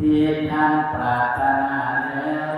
ที่ท่านปรารถนาแล้ว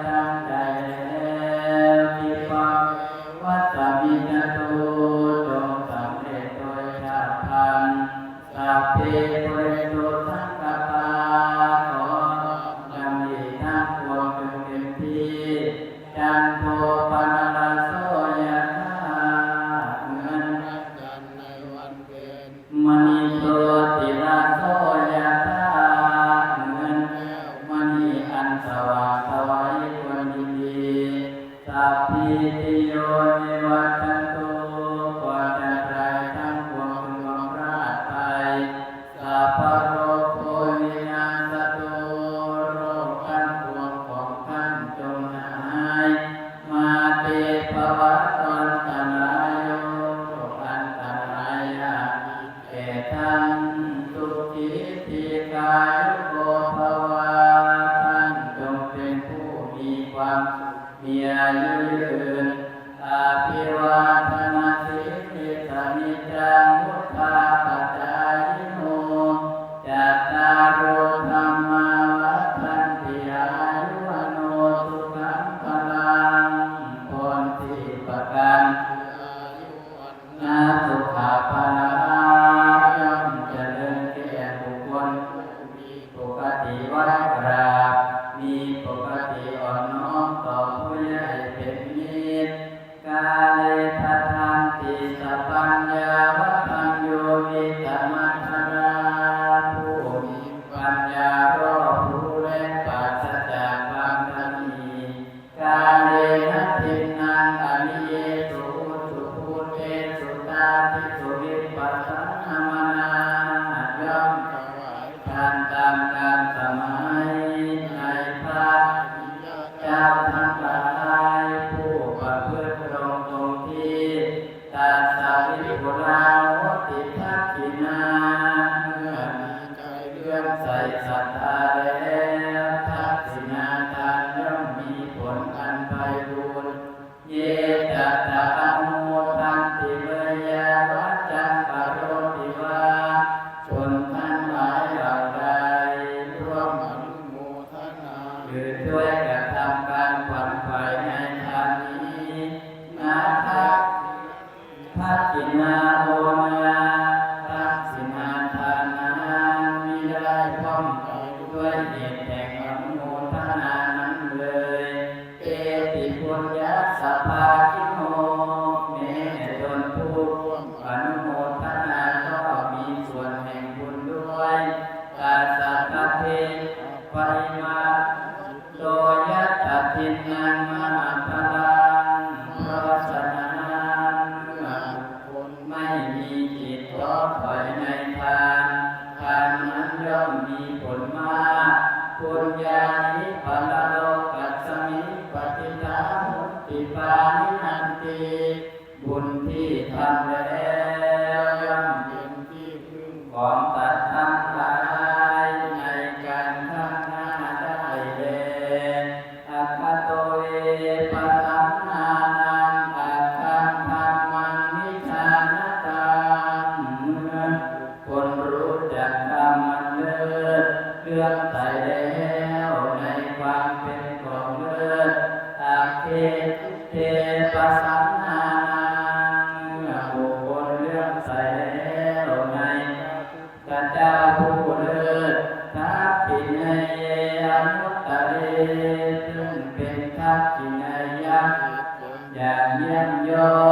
ท่านทุกทิทีกายโกภวาท่านจงเป็นผู้มีความสุขมีอายุยืนอาภิวาทนาสิริสนิจังมุทธา ปัญญาวัฒนโยมิตมัทราผู้มีปัญญารอบรู้และปราศจากความตนีกาเลนะทินนังอนิเยสุสุภูเตสุตาทิสุวิปัสส ราวติทักขินาเมื่อมีใจเลื่อมใสศรัทธาแล้วทักษินาทานย่อมมีผลอันไพบูรณ์เยตตา สินาโอนาทักษินาทานามิได้พ้อมไปด้วยเหตุแห่งอนุโมทนานั้นเลย เอติปุญญาสัพพาคิโนแม้ตนผู้ร่วมอนุโมทนาก็มีส่วนแห่งบุญด้วยกาสัพเพปริมาโดยัตถินังมหาพลัง ที่ทำแล้วย่อมเป็นที่พึ่งของสัตว์ทั้งหลายในการข้างหน้าได้แลอัคคโตเอปัสสัมนานังอัคคังธรรมังนิชานตังเมื่อคนรู้จักธรรมมันเลิศเลื่อมใสแล้วในความเป็นของเลิศอาเคเทักขินยักษ์อย่างเยี่ยมยอด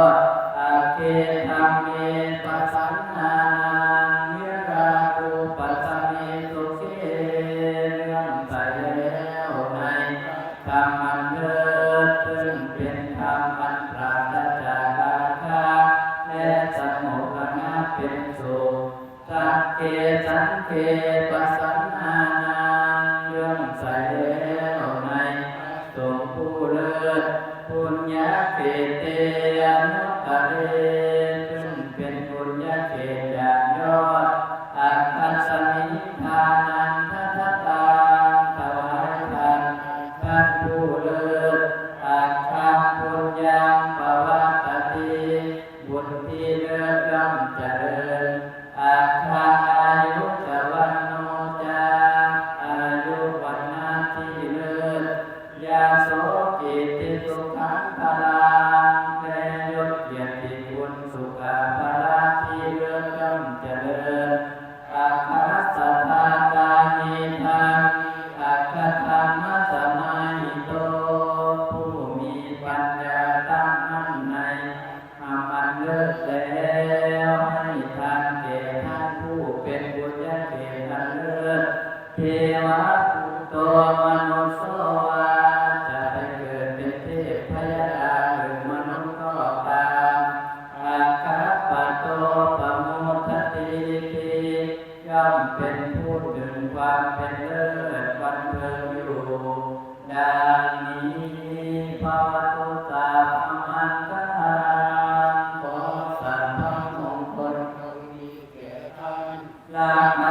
เป็นผู้ถึงความเป็นเลิศวันเทิงอยู่ดังนี้พระตุตาพมันตาขอสัตว์ทั้งมงคลจงมีแก่ท่านลา